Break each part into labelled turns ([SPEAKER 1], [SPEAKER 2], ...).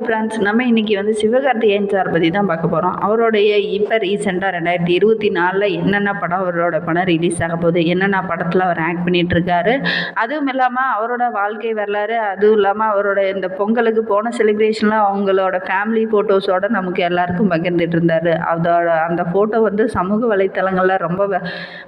[SPEAKER 1] Friends நம்ம இன்றைக்கி வந்து சிவகார்த்திகேயன் சார் பற்றி தான் பார்க்க போகிறோம் அவருடைய இப்போ ரீசெண்டாக ரெண்டாயிரத்தி இருபத்தி நாலில் என்னென்ன படம் அவரோட படம் ரிலீஸ் ஆக போகுது என்னென்ன படத்தில் அவர் ஆக்ட் பண்ணிட்டு இருக்காரு அதுவும் இல்லாமல் அவரோட வாழ்க்கை வரலாறு அதுவும் இல்லாமல் அவரோட இந்த பொங்கலுக்கு போன செலிப்ரேஷனில் அவங்களோட ஃபேமிலி ஃபோட்டோஸோட நமக்கு எல்லாருக்கும் பகிர்ந்துட்டு இருந்தார். அதோட அந்த ஃபோட்டோ வந்து சமூக வலைத்தளங்களில் ரொம்ப வ-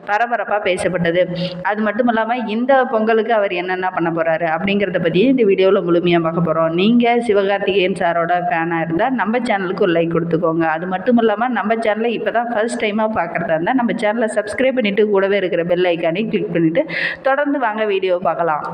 [SPEAKER 1] பரபரப்பாக பேசப்பட்டது. அது மட்டும் இல்லாமல் இந்த பொங்கலுக்கு அவர் என்னென்ன பண்ண போகிறாரு அப்படிங்கிறத பற்றி இந்த வீடியோவில் முழுமையாக பார்க்க போகிறோம் நீங்கள் சிவகார்த்திகேயன் சாரோட ஃபேனாக இருந்தால் நம்ம சேனலுக்கு ஒரு லைக் கொடுத்துக்கோங்க. அது மட்டும் இல்லாமல் நம்ம சேனலை இப்போ தான் ஃபர்ஸ்ட் டைமாக பார்க்குறதா இருந்தால் நம்ம சேனலை சப்ஸ்கிரைப் பண்ணிவிட்டு கூடவே இருக்கிற பெல் ஐக்கானே கிளிக் பண்ணிவிட்டு தொடர்ந்து வாங்க வீடியோ பார்க்கலாம்.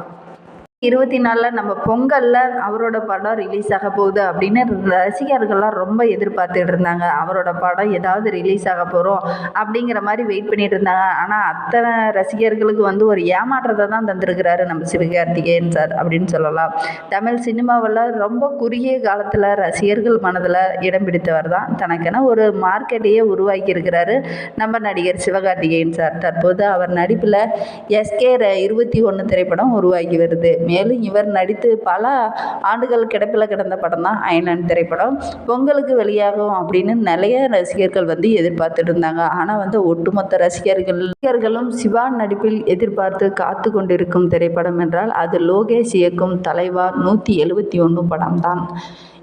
[SPEAKER 1] இருபத்தி நாலில் நம்ம பொங்கலில் அவரோட படம் ரிலீஸ் ஆக போகுது அப்படின்னு ரசிகர்கள்லாம் ரொம்ப எதிர்பார்த்துட்டு இருந்தாங்க. அவரோட படம் ஏதாவது ரிலீஸ் ஆக போகிறோம் அப்படிங்கிற மாதிரி வெயிட் பண்ணிட்டு இருந்தாங்க. ஆனால் அத்தனை ரசிகர்களுக்கு வந்து ஒரு ஏமாற்றத்தை தான் தந்திருக்கிறாரு நம்ம சிவகார்த்திகேயன் சார் அப்படின்னு சொல்லலாம். தமிழ் சினிமாவில் ரொம்ப குறுகிய காலத்தில் ரசிகர்கள் மனதில் இடம் பிடித்தவர் தான். தனக்கென ஒரு மார்க்கெட்டையே உருவாக்கி இருக்கிறாரு நம்ம நடிகர் சிவகார்த்திகேயன் சார் தற்போது அவர் நடிப்பில் எஸ்கே இருபத்தி ஒன்று திரைப்படம் உருவாகி வருது. மேலும் இவர் நடித்து பல ஆண்டுகள் கிடப்பில் கிடந்த படம் தான் அயனன் திரைப்படம். பொங்கலுக்கு வெளியாகும் அப்படின்னு நிறைய ரசிகர்கள் வந்து எதிர்பார்த்துட்டு இருந்தாங்க. ஆனால் வந்து ஒட்டுமொத்த ரசிகர்கள் ரசிகர்களும் சிவா நடிப்பில் எதிர்பார்த்து காத்து கொண்டிருக்கும் திரைப்படம் என்றால் அது லோகேஷ் இயக்கும் தலைவா நூற்றி எழுபத்தி ஒன்று படம் தான்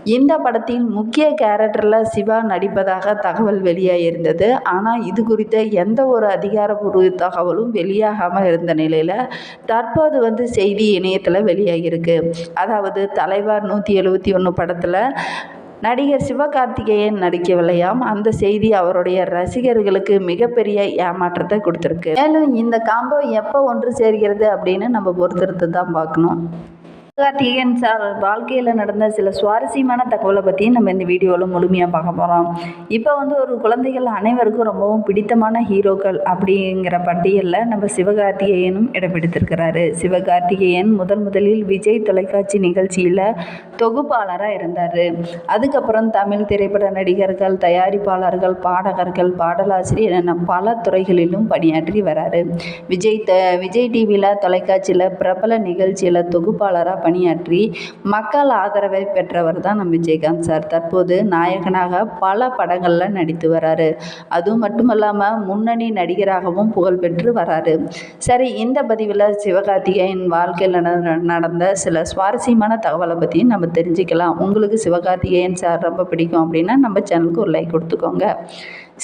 [SPEAKER 1] இந்த படத்தின் முக்கிய கேரக்டரில் சிவா நடிப்பதாக தகவல் வெளியாகியிருந்தது ஆனால் இது குறித்த எந்த ஒரு அதிகாரப்பூர்வ தகவலும் வெளியாகாமல் இருந்த நிலையில் தற்போது வந்து செய்தி இணையத்தில் வெளியாகியிருக்கு. அதாவது தலைவர் நூற்றி எழுபத்தி ஒன்று படத்தில் நடிகர் சிவகார்த்திகேயன் நடிக்கவில்லையாம். அந்த செய்தி அவருடைய ரசிகர்களுக்கு மிகப்பெரிய ஏமாற்றத்தை கொடுத்துருக்கு. மேலும் இந்த காம்போ எப்போ ஒன்று சேர்கிறது அப்படின்னு நம்ம பொறுத்திருந்து தான் பார்க்கணும். சிவகார்த்திகேயன் சார் வாழ்க்கையில் நடந்த சில சுவாரஸ்யமான தகவலை பற்றி நம்ம இந்த வீடியோவில் முழுமையாக பார்க்க போகிறோம் இப்போ வந்து ஒரு குழந்தைகள் அனைவருக்கும் ரொம்பவும் பிடித்தமான ஹீரோக்கள் அப்படிங்கிற பட்டியலில் நம்ம சிவகார்த்திகேயனும் இடம் பிடித்திருக்கிறாரு சிவகார்த்திகேயன் முதல் முதலில் விஜய் தொலைக்காட்சி நிகழ்ச்சியில் தொகுப்பாளராக இருந்தார். அதுக்கப்புறம் தமிழ் திரைப்பட நடிகர்கள் தயாரிப்பாளர்கள் பாடகர்கள் பாடலாசிரியர் என பல துறைகளிலும் பணியாற்றி வராரு. விஜய் த விஜய் டிவியில் தொலைக்காட்சியில் பிரபல நிகழ்ச்சியில் தொகுப்பாளராக பணியாற்றி மக்கள் ஆதரவை பெற்றவர் தான் நம்ம விஜயகாந்த் சார். தற்போது நாயகனாக பல படங்களில் நடித்து வராரு. அதுவும் மட்டுமல்லாமல் முன்னணி நடிகராகவும் புகழ்பெற்று வராரு. சரி இந்த பதிவில் சிவகார்த்திகேயன் வாழ்க்கையில் நட- நடந்த சில சுவாரஸ்யமான தகவலை பற்றியும் நம்ம தெரிஞ்சுக்கலாம். உங்களுக்கு சிவகார்த்திகேயன் சார் ரொம்ப பிடிக்கும் அப்படின்னா நம்ம சேனலுக்கு ஒரு லைக் கொடுத்துக்கோங்க.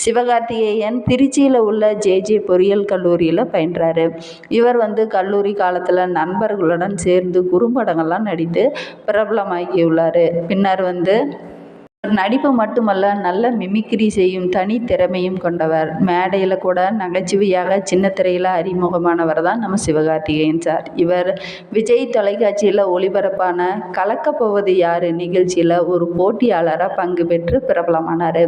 [SPEAKER 1] சிவகார்த்திகேயன் திருச்சியில் உள்ள ஜேஜே பொறியியல் கல்லூரியில் பயின்றாரு. இவர் வந்து கல்லூரி காலத்தில் நண்பர்களுடன் சேர்ந்து குறும்படங்கள்லாம் நடித்து பிரபலமாகியுள்ளார். பின்னர் வந்து நடிப்பு மட்டுமல்ல நல்ல மிமிக்ரி செய்யும் தனி திறமையும் கொண்டவர். மேடையில் கூட நகைச்சுவையாக சின்ன திரையில் அறிமுகமானவர் தான் நம்ம சிவகார்த்திகேயன் சார் இவர் விஜய் தொலைக்காட்சியில் ஒளிபரப்பான கலக்கப் போவது யார்? நிகழ்ச்சியில் ஒரு போட்டியாளராக பங்கு பெற்று பிரபலமானார்.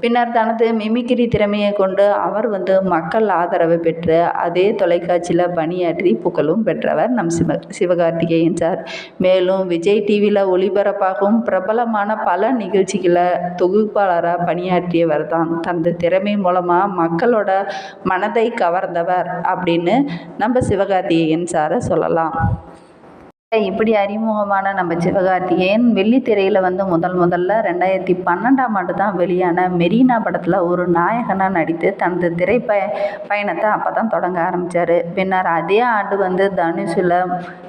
[SPEAKER 1] பின்னர் தனது மிமிக்ரி திறமையை கொண்டு அவர் வந்து மக்கள் ஆதரவு பெற்று அதே தொலைக்காட்சியில் பணியாற்றி புகழும் பெற்றவர் நம் சிவ சிவகார்த்திகேயன் சார் மேலும் விஜய் டிவியில் ஒளிபரப்பாகும் பிரபலமான பல நிகழ்ச்சி நிகழ்ச்சிகளை தொகுப்பாளராக பணியாற்றியவர் தான் தனது திறமை மூலமாக மக்களோட மனதை கவர்ந்தவர் அப்படின்னு நம்ம சிவகார்த்திகேயன் சாரை சொல்லலாம். இப்படி அறிமுகமான நம்ம சிவகார்த்திகேயன் வெள்ளித்திரையில் வந்து முதல் முதல்ல ரெண்டாயிரத்தி பன்னெண்டாம் ஆண்டு தான் வெளியான மெரினா படத்தில் ஒரு நாயகனாக நடித்து தனது திரைப்பய பயணத்தை அப்போ தான் தொடங்க ஆரம்பித்தார் பின்னர் அதே ஆண்டு வந்து தனுஷில்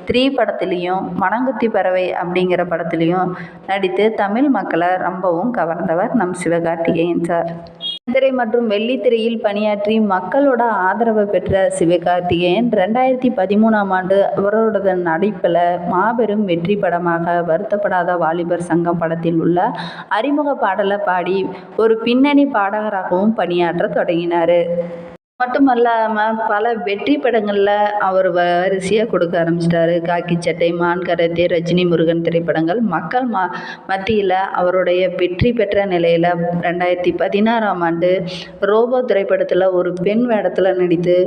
[SPEAKER 1] த்ரீ படத்துலேயும் மணங்குத்தி பறவை அப்படிங்கிற படத்துலேயும் நடித்து தமிழ் மக்களை ரொம்பவும் கவர்ந்தவர் நம் சிவகார்த்திகேயன் சார். சித்திரை மற்றும் வெள்ளித்திரையில் பணியாற்றி மக்களோட ஆதரவை பெற்ற சிவகார்த்திகேயன் ரெண்டாயிரத்தி பதிமூணாம் ஆண்டு அவரோட நடிப்பில் மாபெரும் வெற்றி படமாக வருத்தப்படாத வாலிபர் சங்கம் படத்தில் உள்ள அறிமுக பாடலை பாடி ஒரு பின்னணி பாடகராகவும் பணியாற்ற தொடங்கினார். மட்டுமல்லாமல் பல வெற்றி படங்களில் அவர் வரிசையாக கொடுக்க ஆரம்பிச்சிட்டாரு. காக்கி சட்டை மான் கரத்தே ரஜினி முருகன் திரைப்படங்கள். மக்கள் ம மத்தியில் அவருடைய வெற்றி பெற்ற நிலையில் ரெண்டாயிரத்தி பதினாறாம் ஆண்டு ரோபோ திரைப்படத்தில் ஒரு பெண் வேடத்தில் நடித்து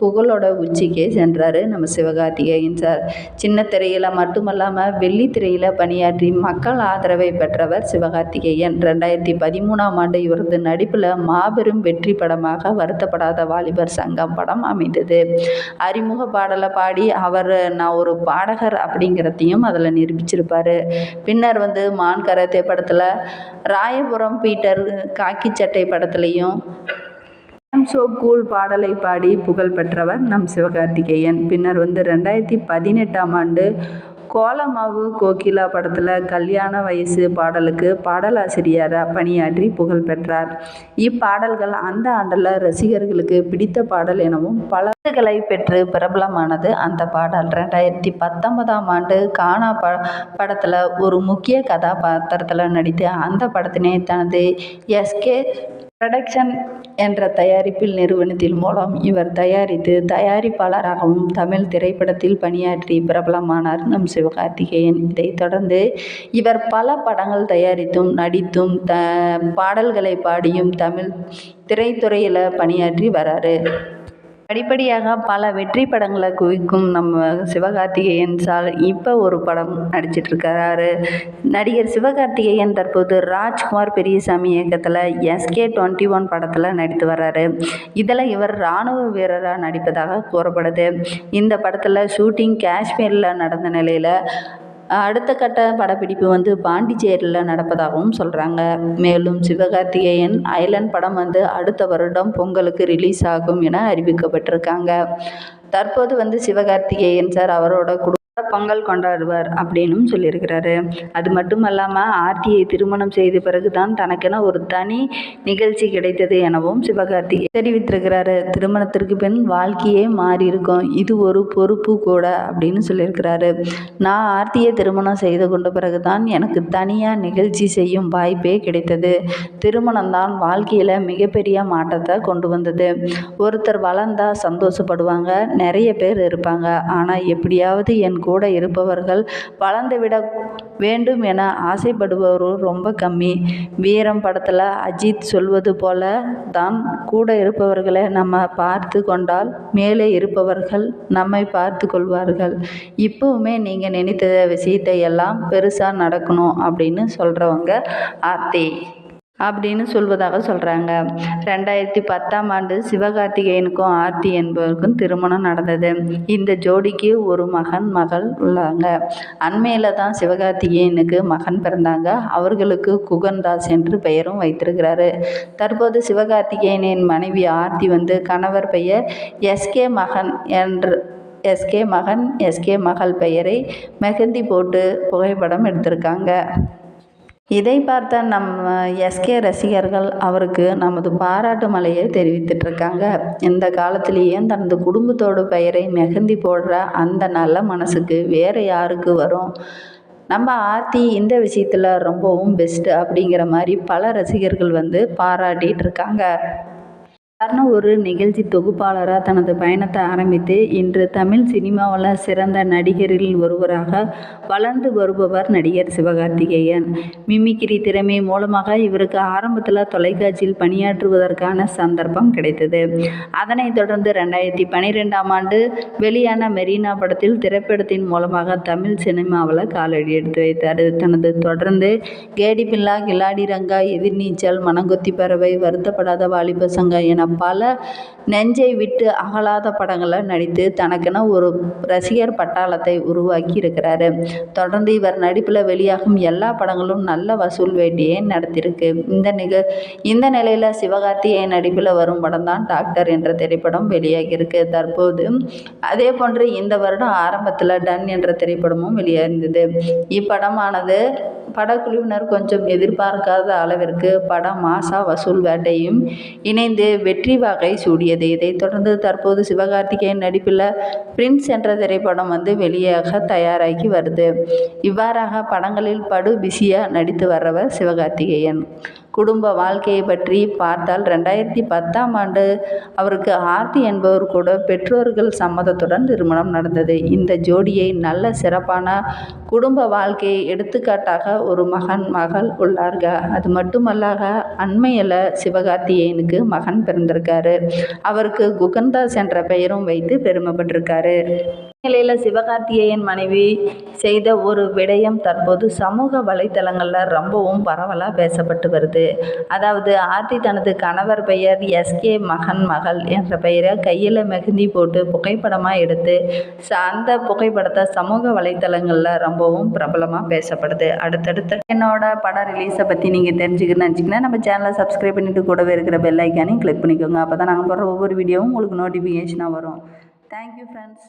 [SPEAKER 1] புகழோட உச்சிக்கே சென்றார் நம்ம சிவகார்த்திகேயன் சார். சின்ன திரையில் மட்டுமல்லாமல் வெள்ளித்திரையில் பணியாற்றி மக்கள் ஆதரவை பெற்றவர் சிவகார்த்திகேயன். ரெண்டாயிரத்தி பதிமூணாம் ஆண்டு இவரது நடிப்பில் மாபெரும் வெற்றி படமாக வருத்தப்படாத வாலிபர் சங்கம் படம் அமைந்தது. அறிமுக பாடலை பாடி அவர் நான் ஒரு பாடகர் அப்படிங்கிறதையும் அதில் நிரூபிச்சிருப்பார். பின்னர் வந்து மான் கராத்தே படத்தில் ராயபுரம் பீட்டர் காக்கி சட்டை படத்துலையும் ஐம் ஸோ கூல் பாடலை பாடி புகழ் பெற்றவர் நம் சிவகார்த்திகேயன். பின்னர் வந்து ரெண்டாயிரத்தி பதினெட்டாம் ஆண்டு கோலமாவு கோகிலா படத்தில் கல்யாண வயசு பாடலுக்கு பாடலாசிரியராக பணியாற்றி புகழ் பெற்றார். இப்பாடல்கள் அந்த ஆண்டில் ரசிகர்களுக்கு பிடித்த பாடல் எனவும் பல விருதுகளை பெற்று பிரபலமானது அந்த பாடல். ரெண்டாயிரத்தி பத்தொன்பதாம் ஆண்டு கானா ப படத்தில் ஒரு முக்கிய கதாபாத்திரத்தில் நடித்து அந்த படத்தினை தனது எஸ்கே ப்ரொடக்ஷன் என்ற தயாரிப்பில் நிறுவனத்தின் மூலம் இவர் தயாரித்து தயாரிப்பாளராகவும் தமிழ் திரைப்படத்தில் பணியாற்றி பிரபலமானார். நம் சிவகார்த்திகேயன். இதைத் தொடர்ந்து இவர் பல படங்கள் தயாரித்தும் நடித்தும் த பாடல்களை பாடியும் தமிழ் திரைத்துறையில் பணியாற்றி வராரு. படிப்படியாக பல வெற்றி படங்களை குவிக்கும் நம்ம சிவகார்த்திகேயன் சார் இப்போ ஒரு படம் நடிச்சிட்ருக்கிறாரு நடிகர் சிவகார்த்திகேயன் தற்போது ராஜ்குமார் பெரியசாமி இயக்கத்தில் எஸ்கே டுவெண்ட்டி ஒன் படத்தில் நடித்து வர்றாரு. இதில் இவர் இராணுவ வீரராக நடிப்பதாக கூறப்படுது. இந்த படத்தில் ஷூட்டிங் காஷ்மீரில் நடந்த நிலையில் அடுத்த கட்ட படப்பிடிப்பு வந்து பாண்டிச்சேரியில் நடப்பதாகவும் சொல்கிறாங்க மேலும் சிவகார்த்திகேயன் ஐலண்ட் படம் வந்து அடுத்த வருடம் பொங்கலுக்கு ரிலீஸ் ஆகும் என அறிவிக்கப்பட்டிருக்காங்க. தற்போது வந்து சிவகார்த்திகேயன் சார் அவரோட குடும்ப பொங்கல் கொண்டாடுவார் அப்படின்னும் சொல்லியிருக்கிறாரு. அது மட்டும் இல்லாமல் ஆர்த்தியை திருமணம் செய்த பிறகு தான் தனக்கென ஒரு தனி நிகழ்ச்சி கிடைத்தது எனவும் சிவகார்த்திகே தெரிவித்திருக்கிறாரு. திருமணத்திற்கு பின் வாழ்க்கையே மாறி இருக்கும் இது ஒரு பொறுப்பு கூட அப்படின்னு சொல்லியிருக்கிறாரு. நான் ஆர்த்தியை திருமணம் செய்து கொண்ட பிறகு தான் எனக்கு தனியாக நிகழ்ச்சி செய்யும் வாய்ப்பே கிடைத்தது. திருமணம் தான் வாழ்க்கையில் மிகப்பெரிய மாற்றத்தை கொண்டு வந்தது. ஒருத்தர் வளர்ந்தா சந்தோஷப்படுவாங்க. நிறைய பேர் இருப்பாங்க. ஆனால் எப்படியாவது என் கூட இருப்பவர்கள் வளர்ந்துவிட வேண்டும் என ஆசைப்படுபவரும் ரொம்ப கம்மி. வீரம் படத்தில் அஜித் சொல்வது போல தான் கூட இருப்பவர்களை நம்ம பார்த்து கொண்டால் மேலே இருப்பவர்கள் நம்மை பார்த்து கொள்வார்கள். இப்போவுமே நீங்கள் நினைத்த விஷயத்தை எல்லாம் பெருசாக நடக்கணும் அப்படின்னு சொல்கிறவங்க ஆர்த்தி. அப்படின்னு சொல்வதாக சொல்கிறாங்க ரெண்டாயிரத்தி பத்தாம் ஆண்டு சிவகார்த்திகேயனுக்கும் ஆர்த்தி என்பவருக்கும் திருமணம் நடந்தது. இந்த ஜோடிக்கு ஒரு மகன் மகள் உள்ளாங்க. அண்மையில் தான் சிவகார்த்திகேயனுக்கு மகன் பிறந்தாங்க. அவர்களுக்கு குகன்தாஸ் என்று பெயரும் வைத்திருக்கிறாரு. தற்போது சிவகார்த்திகேயனின் மனைவி ஆர்த்தி வந்து கணவர் பெயர் எஸ்கே மகன் என்று எஸ்கே மகன் எஸ்கே மகள் பெயரை மெஹந்தி போட்டு புகைப்படம் எடுத்திருக்காங்க. இதை பார்த்த நம்ம எஸ்கே ரசிகர்கள் அவருக்கு நமது பாராட்டு மலையை தெரிவித்துட்ருக்காங்க இந்த காலத்திலேயே தனது குடும்பத்தோட பெயரை மெஹந்தி போடுற அந்த நல்ல மனசுக்கு வேறு யாருக்கு வரும்? நம்ம ஆர்த்தி இந்த விஷயத்தில் ரொம்பவும் பெஸ்ட்டு அப்படிங்கிற மாதிரி பல ரசிகர்கள் வந்து பாராட்டிகிட்டு இருக்காங்க. சாதாரண ஒரு நிகழ்ச்சி தொகுப்பாளராக தனது பயணத்தை ஆரம்பித்து இன்று தமிழ் சினிமாவில் சிறந்த நடிகரில் ஒருவராக வளர்ந்து வருபவர் நடிகர் சிவகார்த்திகேயன். மிமிக்கிரி திறமை மூலமாக இவருக்கு ஆரம்பத்தில் தொலைக்காட்சியில் பணியாற்றுவதற்கான சந்தர்ப்பம் கிடைத்தது. அதனைத் தொடர்ந்து ரெண்டாயிரத்தி பனிரெண்டாம் ஆண்டு வெளியான மெரினா படத்தில் திரைப்படத்தின் மூலமாக தமிழ் சினிமாவில் காலடி எடுத்து வைத்தார். தனது தொடர்ந்து கேடி பில்லா கில்லாடி ரங்கா எதிர்நீச்சல் மனங்கொத்தி பறவை வருத்தப்படாத வாலிப சங்கம் என பல நெஞ்சை விட்டு அகலாத படங்களை நடித்து தனக்கென ஒரு ரசிகர் பட்டாளத்தை உருவாக்கி இருக்கிறாரு. தொடர்ந்து இவர் நடிப்பில் வெளியாகும் எல்லா படங்களும் நல்ல வசூல் வேட்டியை நடத்தியிருக்கு. இந்த நிக இந்த நிலையில் சிவகார்த்திகேயன் நடிப்பில் வரும் படம் தான் டாக்டர் என்ற திரைப்படம் வெளியாகியிருக்கு. தற்போது அதே போன்று இந்த வருடம் ஆரம்பத்தில் டன் என்ற திரைப்படமும் வெளியாகிருந்தது இப்படமானது படக்குழுவினர் கொஞ்சம் எதிர்பார்க்காத அளவிற்கு படம் மாசா வசூல் வேட்டையும் இணைந்து வெற்றி வாகை சூடியது. இதைத் தொடர்ந்து தற்போது சிவகார்த்திகேயன் நடிப்பில் பிரின்ஸ் என்ற திரைப்படம் வந்து வெளியாக தயாராகி வருது. இவ்வாறாக படங்களில் படு பிஸியாக நடித்து வர்றவர் சிவகார்த்திகேயன். குடும்ப வாழ்க்கையை பற்றி பார்த்தால் ரெண்டாயிரத்தி பத்தாம் ஆண்டு அவருக்கு ஆர்த்தி என்பவர் கூட பெற்றோர்கள் சம்மதத்துடன் திருமணம் நடந்தது. இந்த ஜோடியை நல்ல சிறப்பான குடும்ப வாழ்க்கையை எடுத்துக்காட்டாக ஒரு மகன் மகள் உள்ளார்கள் அது மட்டுமல்லாக அண்மையில் சிவகார்த்திகேயனுக்கு மகன் பிறந்திருக்காரு. அவருக்கு குகந்தாஸ் என்ற பெயரும் வைத்து பெருமைப்பட்டிருக்காரு. நிலையில் சிவகார்த்திகேயன் மனைவி செய்த ஒரு விடயம் தற்போது சமூக வலைத்தளங்களில் ரொம்பவும் பரவலாக பேசப்பட்டு வருது. அதாவது ஆர்த்தி தனது கணவர் பெயர் எஸ்கே மகன் மகள் என்ற பெயரை கையில் மெகுந்தி போட்டு புகைப்படமாக எடுத்து ச- அந்த புகைப்படத்தை சமூக வலைத்தளங்களில் ரொம்பவும் பிரபலமாக பேசப்படுது. அடுத்தடுத்து என்னோட படம் ரிலீஸை பற்றி நீங்கள் தெரிஞ்சுக்கணும்னு நினச்சிங்கன்னா நம்ம சேனலை சப்ஸ்கிரைப் பண்ணிட்டு கூடவே இருக்கிற பெல் ஐக்கானையும் கிளிக் பண்ணிக்கோங்க. அப்போ தான் நாங்கள் போடுற ஒவ்வொரு வீடியோவும் உங்களுக்கு நோட்டிஃபிகேஷனாக வரும். Thank you friends